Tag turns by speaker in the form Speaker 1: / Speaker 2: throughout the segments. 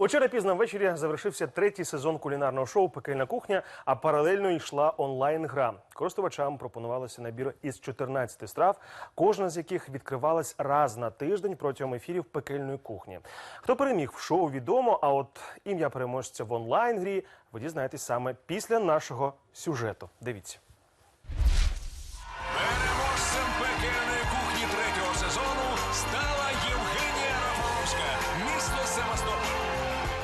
Speaker 1: Учора пізно ввечері завершився третій сезон кулінарного шоу Пекельна кухня, а паралельно йшла онлайн-гра. Користувачам пропонувалося набір із 14 страв, кожна з яких відкривалась раз на тиждень протягом ефірів пекельної кухні. Хто переміг в шоу відомо, а от ім'я переможця в онлайн-грі ви дізнаєтесь саме після нашого сюжету. Дивіться.
Speaker 2: Переможцем пекельної кухні третього сезону стала Євгенія Рафаловська, місто Севастополь.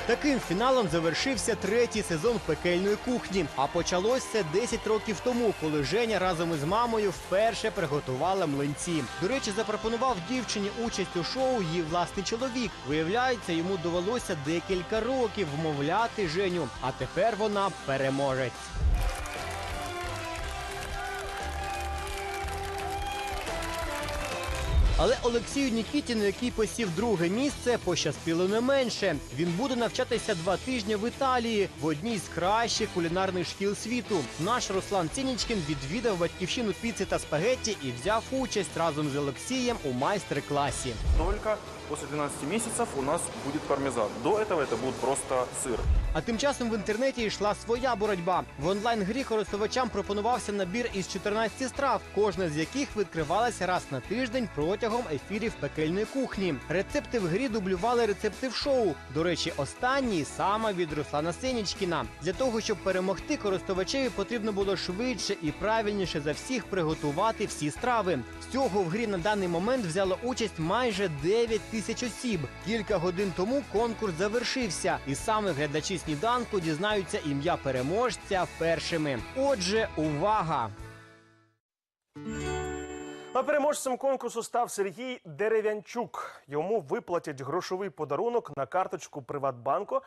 Speaker 3: Таким фіналом завершився третій сезон пекельної кухні. А почалось це 10 років тому, коли Женя разом із мамою вперше приготувала млинці. До речі, запропонував дівчині участь у шоу її власний чоловік. Виявляється, йому довелося декілька років вмовляти Женю. А тепер вона переможець. Але Олексію Нікітіну, який посів друге місце, пощастило не менше. Він буде навчатися два тижні в Італії в одній з кращих кулінарних шкіл світу. Наш Руслан Цінічкін відвідав батьківщину піци та спагетті і взяв участь разом з Олексієм у майстер-класі.
Speaker 4: Только после 12 месяцев у нас будет пармезан. До этого это будет просто сыр.
Speaker 3: А тим часом в інтернеті йшла своя боротьба. В онлайн-грі користувачам пропонувався набір із 14 страв, кожна з яких відкривалася раз на тиждень протягом ефірів пекельної кухні. Рецепти в грі дублювали рецепти в шоу. До речі, останній саме від Руслана Сенічкіна. Для того щоб перемогти, користувачеві потрібно було швидше і правильніше за всіх приготувати всі страви. З цього в грі на даний момент взяло участь майже 9 тисяч осіб. Кілька годин тому конкурс завершився, і саме глядачі сніданку дізнаються ім'я переможця першими. Отже, увага!
Speaker 1: А переможцем конкурсу став Сергій Дерев'янчук. Йому виплатять грошовий подарунок на карточку Приватбанку,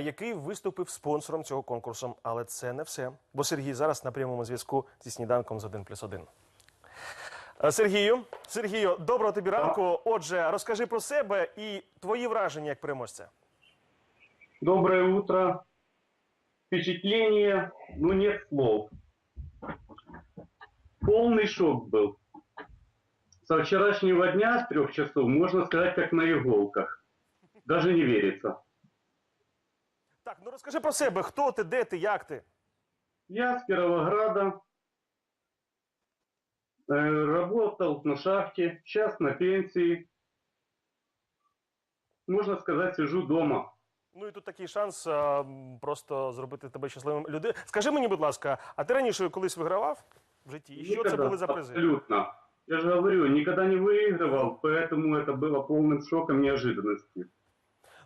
Speaker 1: який виступив спонсором цього конкурсу. Але це не все. Бо Сергій зараз на прямому зв'язку зі сніданком з 1 плюс 1. Е, Сергію, Сергію, доброго тобі ранку. Отже, розкажи про себе і твої враження як переможця.
Speaker 5: Доброе утро. Впечатление, ну нет слов. Полный шок был. Со вчерашнего дня, с трех часов, можно сказать, как на иголках. Даже не верится.
Speaker 1: Так, ну розкажи про себе, хто ти, де ти, як ти?
Speaker 5: Я с Кировограда. Э, Работал на шахте, сейчас на пенсии. Можно сказать, сижу дома.
Speaker 1: Ну і тут такий шанс а, м, просто зробити тебе щасливим людиною. Скажи мені, будь ласка, а ти раніше колись вигравав в житті? І що це
Speaker 5: Никогда,
Speaker 1: були за призи?
Speaker 5: Абсолютно. Я же говорю, никогда не выигрывал, поэтому это было полным шоком неожиданности.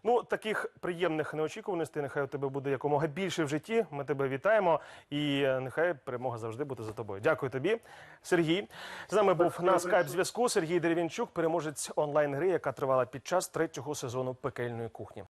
Speaker 1: Ну, таких приємних неочікуваностей, нехай у тебе буде якомога більше в житті. Ми тебе вітаємо, і е, нехай перемога завжди буде за тобою. Дякую тобі, Сергій. З нами був на скайп зв'язку Сергій Дерев'янчук, переможець онлайн гри, яка тривала під час третього сезону пекельної кухні.